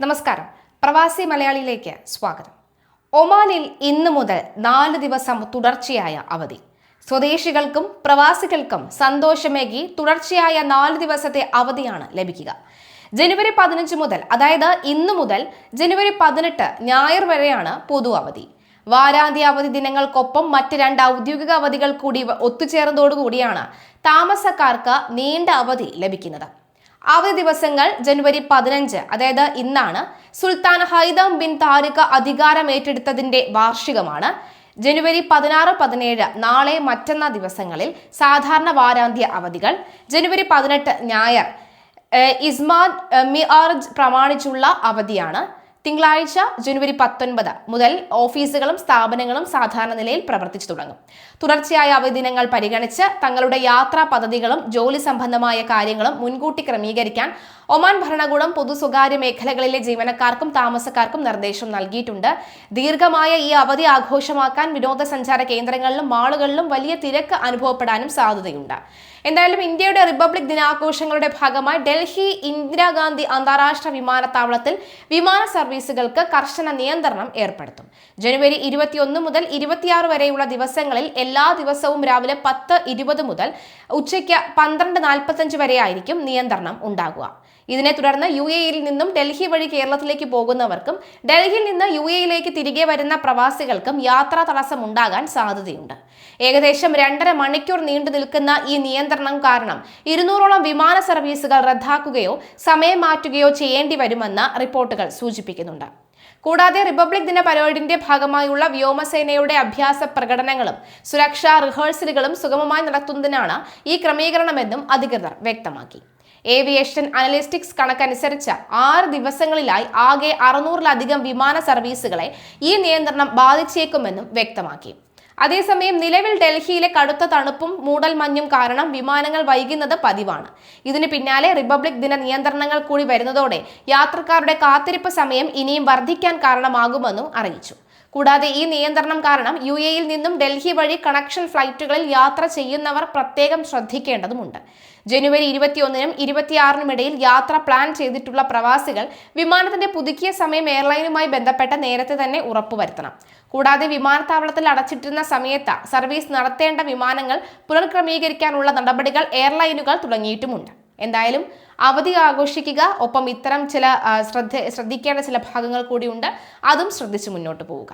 നമസ്കാരം. പ്രവാസി മലയാളിയിലേക്ക് സ്വാഗതം. ഒമാനിൽ ഇന്ന് മുതൽ നാല് ദിവസം തുടർച്ചയായ അവധി. സ്വദേശികൾക്കും പ്രവാസികൾക്കും സന്തോഷമേകി തുടർച്ചയായ നാല് ദിവസത്തെ അവധിയാണ് ലഭിക്കുക. ജനുവരി പതിനഞ്ച് മുതൽ അതായത് ഇന്നു മുതൽ ജനുവരി പതിനെട്ട് ഞായർ വരെയാണ് പൊതു അവധി. വാരാന്ത്യ അവധി ദിനങ്ങൾക്കൊപ്പം മറ്റ് രണ്ട് ഔദ്യോഗിക അവധികൾ കൂടി ഒത്തുചേർന്നതോടുകൂടിയാണ് താമസക്കാർക്ക് നീണ്ട അവധി ലഭിക്കുന്നത്. അവധി ദിവസങ്ങൾ ജനുവരി പതിനഞ്ച് അതായത് ഇന്നാണ് സുൽത്താൻ ഹൈദം ബിൻ താരിഖ് അധികാരം ഏറ്റെടുത്തതിന്റെ വാർഷികമാണ്. ജനുവരി പതിനാറ് പതിനേഴ് നാളെ മറ്റന്നാ ദിവസങ്ങളിൽ സാധാരണ വാരാന്ത്യ അവധികൾ. ജനുവരി പതിനെട്ട് ഞായർ ഇസ്മാൻ മിആർജ് പ്രമാണിച്ചുള്ള അവധിയാണ്. തിങ്കളാഴ്ച ജനുവരി പത്തൊൻപത് മുതൽ ഓഫീസുകളും സ്ഥാപനങ്ങളും സാധാരണ നിലയിൽ പ്രവർത്തിച്ചു തുടങ്ങും. തുടർച്ചയായ അവധി ദിനങ്ങൾ പരിഗണിച്ച് തങ്ങളുടെ യാത്രാ പദ്ധതികളും ജോലി സംബന്ധമായ കാര്യങ്ങളും മുൻകൂട്ടി ക്രമീകരിക്കാൻ ഒമാൻ ഭരണകൂടം പൊതു സ്വകാര്യ മേഖലകളിലെ ജീവനക്കാർക്കും താമസക്കാർക്കും നിർദ്ദേശം നൽകിയിട്ടുണ്ട്. ദീർഘമായ ഈ അവധി ആഘോഷമാക്കാൻ വിനോദസഞ്ചാര കേന്ദ്രങ്ങളിലും മാളുകളിലും വലിയ തിരക്ക് അനുഭവപ്പെടാനും സാധ്യതയുണ്ട്. എന്തായാലും ഇന്ത്യയുടെ റിപ്പബ്ലിക് ദിനാഘോഷങ്ങളുടെ ഭാഗമായി ഡൽഹി ഇന്ദിരാഗാന്ധി അന്താരാഷ്ട്ര വിമാനത്താവളത്തിൽ വിമാന സർവീസുകൾക്ക് കർശന നിയന്ത്രണം ഏർപ്പെടുത്തും. ജനുവരി ഇരുപത്തിയൊന്ന് മുതൽ ഇരുപത്തിയാറ് വരെയുള്ള ദിവസങ്ങളിൽ എല്ലാ ദിവസവും രാവിലെ പത്ത് ഇരുപത് മുതൽ ഉച്ചയ്ക്ക് പന്ത്രണ്ട് നാൽപ്പത്തഞ്ച് വരെയായിരിക്കും നിയന്ത്രണം ഉണ്ടാകുക. ഇതിനെ തുടർന്ന് യു എയിൽ നിന്നും ഡൽഹി വഴി കേരളത്തിലേക്ക് പോകുന്നവർക്കും ഡൽഹിയിൽ നിന്ന് യു എയിലേക്ക് തിരികെ വരുന്ന പ്രവാസികൾക്കും യാത്രാ തടസ്സം ഉണ്ടാകാൻ സാധ്യതയുണ്ട്. ഏകദേശം രണ്ടര മണിക്കൂർ നീണ്ടു നിൽക്കുന്ന ഈ നിയന്ത്രണം കാരണം ഇരുന്നൂറോളം വിമാന സർവീസുകൾ റദ്ദാക്കുകയോ സമയം മാറ്റുകയോ ചെയ്യേണ്ടി വരുമെന്ന് റിപ്പോർട്ടുകൾ സൂചിപ്പിക്കുന്നുണ്ട് കൂടാതെ റിപ്പബ്ലിക് ദിന പരേഡിന്റെ ഭാഗമായുള്ള വ്യോമസേനയുടെ അഭ്യാസ പ്രകടനങ്ങളും സുരക്ഷാ റിഹേഴ്സലുകളും സുഗമമായി നടത്തുന്നതിനാണ് ഈ ക്രമീകരണമെന്നും അധികൃതർ വ്യക്തമാക്കി. ഏവിയേഷൻ അനലിസ്റ്റിക്സ് കണക്കനുസരിച്ച് ആറ് ദിവസങ്ങളിലായി ആകെ അറുന്നൂറിലധികം വിമാന സർവീസുകളെ ഈ നിയന്ത്രണം ബാധിച്ചേക്കുമെന്നും വ്യക്തമാക്കി. അതേസമയം നിലവിൽ ഡൽഹിയിലെ കടുത്ത തണുപ്പും മൂടൽമഞ്ഞും കാരണം വിമാനങ്ങൾ വൈകുന്നത് പതിവാണ്. ഇതിന് പിന്നാലെ റിപ്പബ്ലിക് ദിന നിയന്ത്രണങ്ങൾ കൂടി വരുന്നതോടെ യാത്രക്കാരുടെ കാത്തിരിപ്പ് സമയം ഇനിയും വർദ്ധിക്കാൻ കാരണമാകുമെന്നും അറിയിച്ചു. കൂടാതെ ഈ നിയന്ത്രണം കാരണം യു എയിൽ നിന്നും ഡൽഹി വഴി കണക്ഷൻ ഫ്ലൈറ്റുകളിൽ യാത്ര ചെയ്യുന്നവർ പ്രത്യേകം ശ്രദ്ധിക്കേണ്ടതുണ്ട് ജനുവരി ഇരുപത്തിയൊന്നിനും ഇരുപത്തിയാറിനും ഇടയിൽ യാത്ര പ്ലാൻ ചെയ്തിട്ടുള്ള പ്രവാസികൾ വിമാനത്തിന്റെ പുതുക്കിയ സമയം എയർലൈനുമായി ബന്ധപ്പെട്ട നേരത്തെ തന്നെ ഉറപ്പുവരുത്തണം. കൂടാതെ വിമാനത്താവളത്തിൽ അടച്ചിട്ടിരുന്ന സമയത്ത് സർവീസ് നടത്തേണ്ട വിമാനങ്ങൾ പുനർക്രമീകരിക്കാനുള്ള നടപടികൾ എയർലൈനുകൾ തുടങ്ങിയിട്ടുമുണ്ട്. എന്തായാലും അവധി ആഘോഷിക്കുക. ഒപ്പം ഇത്തരം ചില ശ്രദ്ധ ശ്രദ്ധിക്കേണ്ട ചില ഭാഗങ്ങൾ കൂടിയുണ്ട്. അതും ശ്രദ്ധിച്ച് മുന്നോട്ട് പോവുക.